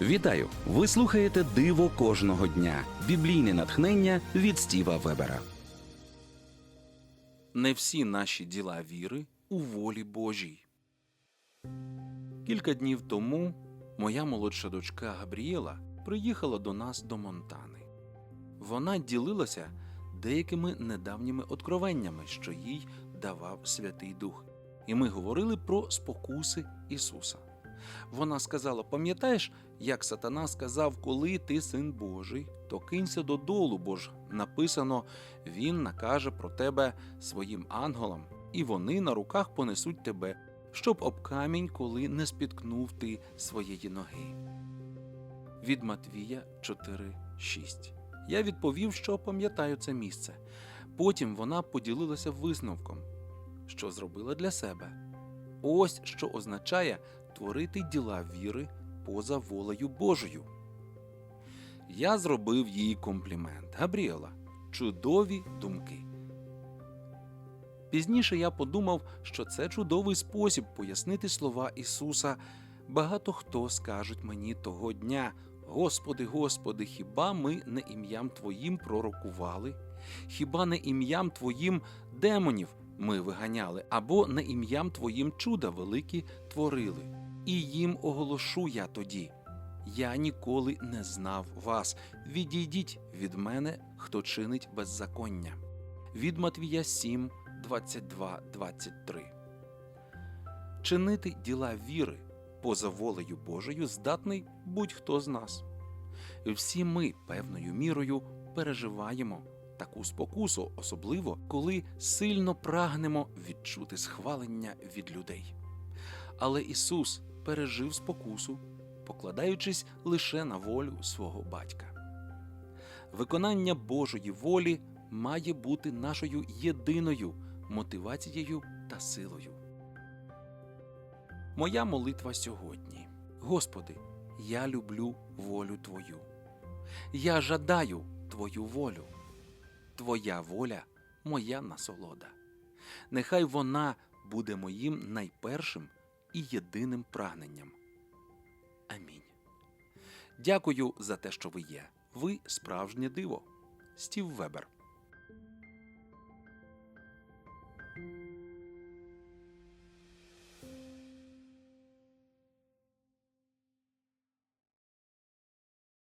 Вітаю! Ви слухаєте Диво кожного дня. Біблійне натхнення від Стіва Вебера. Не всі наші діла віри у волі Божій. Кілька днів тому моя молодша дочка Габрієла приїхала до нас до Монтани. Вона ділилася деякими недавніми откровеннями, що їй давав Святий Дух, і ми говорили про спокуси Ісуса. Вона сказала: пам'ятаєш, як сатана сказав, коли ти син Божий, то кинься додолу, бо ж написано, він накаже про тебе своїм ангелам, і вони на руках понесуть тебе, щоб об камінь, коли не спіткнув ти своєї ноги. Від Матвія 4.6 Я відповів, що пам'ятаю це місце. Потім вона поділилася висновком, що зробила для себе. Ось що означає творити діла віри поза волею Божою. Я зробив їй комплімент. Габріела, чудові думки. Пізніше я подумав, що це чудовий спосіб пояснити слова Ісуса. Багато хто скажуть мені того дня: Господи, Господи, хіба ми не ім'ям Твоїм пророкували? Хіба не ім'ям Твоїм демонів ми виганяли, або не ім'ям Твоїм чуда великі творили? І їм оголошу я тоді. Я ніколи не знав вас. Відійдіть від мене, хто чинить беззаконня. Від Матвія 7, 22, 23. Чинити діла віри поза волею Божою здатний будь-хто з нас. Всі ми певною мірою переживаємо таку спокусу, особливо коли сильно прагнемо відчути схвалення від людей. Але Ісус пережив спокусу, покладаючись лише на волю свого батька. Виконання Божої волі має бути нашою єдиною мотивацією та силою. Моя молитва сьогодні. Господи, я люблю волю Твою. Я жадаю Твою волю. Твоя воля моя насолода. Нехай вона буде моїм найпершим і єдиним прагненням. Амінь. Дякую за те, що ви є. Ви справжнє диво. Стів Вебер.